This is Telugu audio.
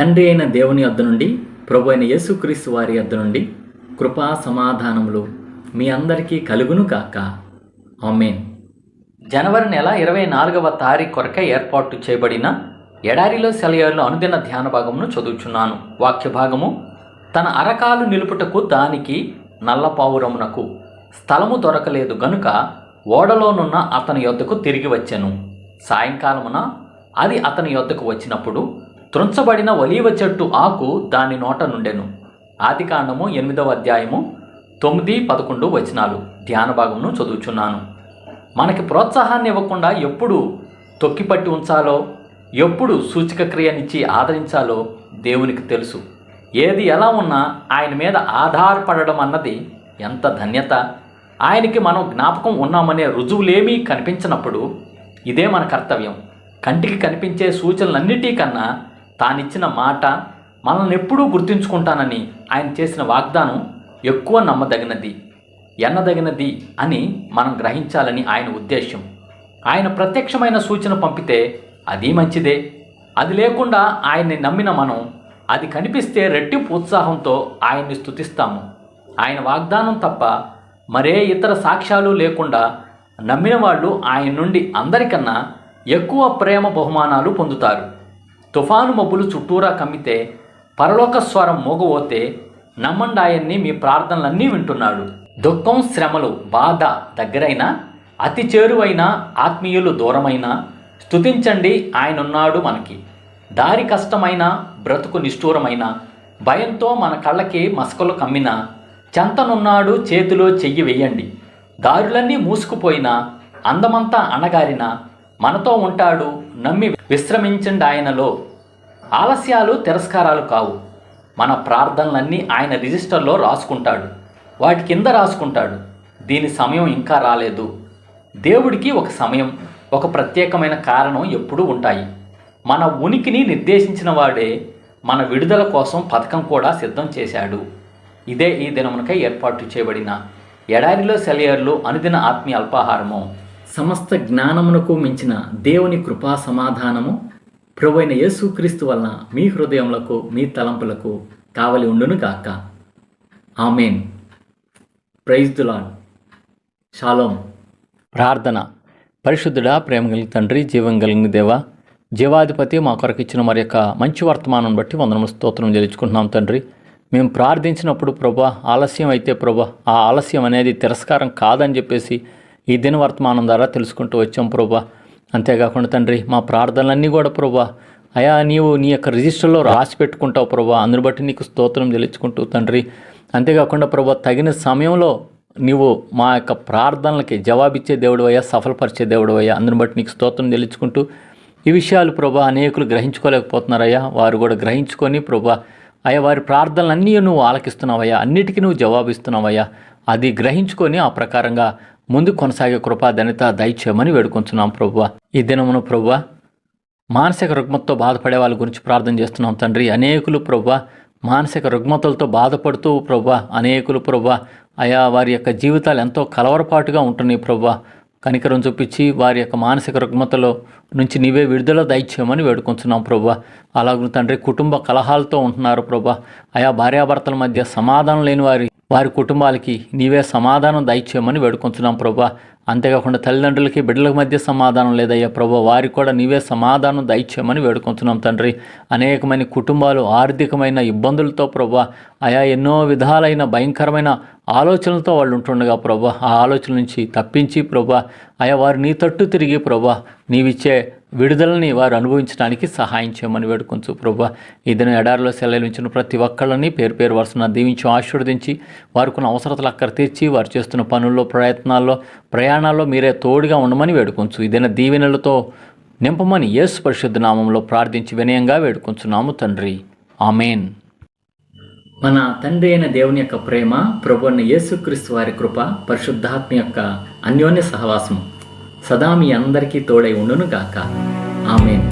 తండ్రి అయిన దేవుని వద్ద నుండి ప్రభు అయిన యేసుక్రీస్తు వారి వద్ద నుండి కృపా సమాధానములు మీ అందరికీ కలుగును కాక ఆమెన్. జనవరి నెల ఇరవై నాలుగవ తారీఖు కొరకే ఏర్పాటు చేయబడిన ఎడారిలో సెలయర్లు అనుదిన ధ్యాన భాగమును చదువుచున్నాను. వాక్య భాగము తన అరకాలు నిలుపుటకు దానికి నల్లపావురమునకు స్థలము దొరకలేదు గనుక ఓడలోనున్న అతని యొద్దకు తిరిగి వచ్చాను. సాయంకాలమున అది అతని యొద్దకు వచ్చినప్పుడు త్రుంచబడిన ఒలీవ చెట్టు ఆకు దాని నోట నుండెను. ఆదికాండము ఎనిమిదవ అధ్యాయము తొమ్మిది పదకొండు వచనాలు. ధ్యాన భాగమును చదువుచున్నాను. మనకి ప్రోత్సాహాన్ని ఇవ్వకుండా ఎప్పుడు తొక్కిపట్టి ఉంచాలో ఎప్పుడు సూచిక క్రియనిచ్చి ఆదరించాలో దేవునికి తెలుసు. ఏది ఎలా ఉన్నా ఆయన మీద ఆధారపడడం అన్నది ఎంత ధన్యత. ఆయనకి మనం జ్ఞాపకం ఉన్నామనే రుజువులేమీ కనిపించినప్పుడు ఇదే మన కర్తవ్యం. కంటికి కనిపించే సూచనలన్నిటి కన్నా తానిచ్చిన మాట మనల్ని ఎప్పుడూ గుర్తుంచుకుంటానని ఆయన చేసిన వాగ్దానం ఎక్కువ నమ్మదగినది ఎన్నదగినది అని మనం గ్రహించాలని ఆయన ఉద్దేశం ఆయన ప్రత్యక్షమైన సూచన పంపితే అది మంచిదే. అది లేకుండా ఆయన్ని నమ్మిన మనం అది కనిపిస్తే రెట్టింపు ఉత్సాహంతో ఆయన్ని స్తుతిస్తాము. ఆయన వాగ్దానం తప్ప మరే ఇతర సాక్ష్యాలు లేకుండా నమ్మిన వాళ్ళు ఆయన నుండి అందరికన్నా ఎక్కువ ప్రేమ బహుమానాలు పొందుతారు. తుఫాను మబ్బులు చుట్టూరా కమ్మితే పరలోక స్వరం మోగవోతే నమ్మండి ఆయన్ని మీ ప్రార్థనలన్నీ వింటున్నాడు. దుఃఖం శ్రమలు బాధ దగ్గరైనా అతి చేరువైన ఆత్మీయులు దూరమైన స్తుతించండి ఆయనున్నాడు మనకి. దారి కష్టమైన బ్రతుకు నిష్ఠూరమైన భయంతో మన కళ్ళకి మసకలు కమ్మిన చెంతనున్నాడు చేతిలో చెయ్యి వేయండి. దారులన్నీ మూసుకుపోయినా అందమంతా అణగారిన మనతో ఉంటాడు నమ్మి విశ్రమించండి ఆయనలో ఆలస్యాలు తిరస్కారాలు కావు. మన ప్రార్థనలన్నీ ఆయన రిజిస్టర్లో రాసుకుంటాడు. వాటి కింద రాసుకుంటాడు. దీని సమయం ఇంకా రాలేదు. దేవుడికి ఒక సమయం ఒక ప్రత్యేకమైన కారణం ఎప్పుడూ ఉంటాయి. మన ఉనికిని నిర్దేశించిన వాడే మన విడుదల కోసం పథకం కూడా సిద్ధం చేశాడు. ఇదే ఈ దినమునకై ఏర్పాటు చేయబడిన ఎడారిలో సెలయర్లు అనుదిన ఆత్మీయ అల్పాహారము. సమస్త జ్ఞానమునకు మించిన దేవుని కృపా సమాధానము ప్రభువైన అయిన యేసుక్రీస్తు వలన మీ హృదయములకు మీ తలంపులకు కావలి ఉండును గాక. ఆమెన్. ప్రైజ్ దులాన్ షాలోం. ప్రార్థన. పరిశుద్ధుడా ప్రేమ కలిగిన తండ్రి జీవం కలిగిన దేవ జీవాధిపతి మా కొరకు ఇచ్చిన మరి యొక్క మంచి వర్తమానం బట్టి వందనము స్తోత్రం చెల్లించుకుంటున్నాం తండ్రి. మేము ప్రార్థించినప్పుడు ప్రభా ఆలస్యం అయితే ప్రభా ఆ ఆలస్యం అనేది తిరస్కారం కాదని చెప్పేసి ఈ దిన వర్తమానం ద్వారా తెలుసుకుంటూ వచ్చాం ప్రభా. అంతేకాకుండా తండ్రి మా ప్రార్థనలన్నీ కూడా ప్రభా అయా నీవు నీ యొక్క రిజిస్టర్లో రాసి పెట్టుకుంటావు ప్రభా. అందుని బట్టి నీకు స్తోత్రం చెల్లించుకుంటూ తండ్రి. అంతేకాకుండా ప్రభా తగిన సమయంలో నీవు మా యొక్క ప్రార్థనలకి జవాబిచ్చే దేవుడు అయ్యా సఫలపరిచే దేవుడు అయ్యా. అందుని బట్టి నీకు స్తోత్రం చెల్లించుకుంటూ ఈ విషయాలు ప్రభా అనేకులు గ్రహించుకోలేకపోతున్నారయ్యా వారు కూడా గ్రహించుకొని ప్రభా అయ్యా వారి ప్రార్థనలన్నీ నువ్వు ఆలకిస్తున్నావయ్యా. అన్నిటికీ నువ్వు జవాబిస్తున్నావయ్యా. అది గ్రహించుకొని ఆ ప్రకారంగా ముందు కొనసాగే కృపా ధనిత దయచేయమని వేడుకొంచున్నాం ప్రభువ. ఈ దినమును ప్రభువ మానసిక రుగ్మతతో బాధపడే వాళ్ళ గురించి ప్రార్థన చేస్తున్నాం తండ్రి. అనేకులు ప్రభా మానసిక రుగ్మతలతో బాధపడుతూ ప్రభా అనేకులు ప్రభా అయా వారి యొక్క జీవితాలు ఎంతో కలవరపాటుగా ఉంటున్నాయి ప్రభా కనికరం చూపించి వారి యొక్క మానసిక రుగ్మతలో నుంచి నీవే విడుదల దయచేయమని వేడుకొంచున్నాం ప్రభా అలాగే తండ్రి కుటుంబ కలహాలతో ఉంటున్నారు ప్రభా ఆయా భార్యాభర్తల మధ్య సమాధానం లేని వారి వారి కుటుంబాలకి నీవే సమాధానం దయచేయమని వేడుకుంటున్నాం ప్రభా. అంతేకాకుండా తల్లిదండ్రులకి బిడ్డల మధ్య సమాధానం లేదయ్యా ప్రభా. వారికి కూడా నీవే సమాధానం దయచేయమని వేడుకుంటున్నాం తండ్రి. అనేకమైన కుటుంబాలు ఆర్థికమైన ఇబ్బందులతో ప్రభా ఆయా ఎన్నో విధాలైన భయంకరమైన ఆలోచనలతో వాళ్ళు ఉంటుండగా ప్రభా ఆ ఆలోచన నుంచి తప్పించి ప్రభా ఆయా వారు నీ తట్టు తిరిగి ప్రభా నీవిచ్చే విడుదలని వారు అనుభవించడానికి సహాయం చేయమని వేడుకొంచు ప్రభు ఈ ఎడారిలో సెలవులించిన ప్రతి ఒక్కళ్ళని పేరు పేరు వరుసన దీవించి ఆశీర్వదించి వారికున్న అవసరతలు అక్కడ తీర్చి వారు చేస్తున్న పనుల్లో ప్రయత్నాల్లో ప్రయాణాల్లో మీరే తోడుగా ఉండమని వేడుకొంచు. ఇదిన దీవెనలతో నింపమని యేసు పరిశుద్ధ నామంలో ప్రార్థించి వినయంగా వేడుకొంచున్నాము తండ్రి. ఆమెన్. మన తండ్రి అయిన దేవుని యొక్క ప్రేమ ప్రభు యేసుక్రీస్తు వారి కృప పరిశుద్ధాత్మ యొక్క అన్యోన్య సహవాసం సదా మీ అందరికీ తోడై ఉండును గాక ఆమెన్.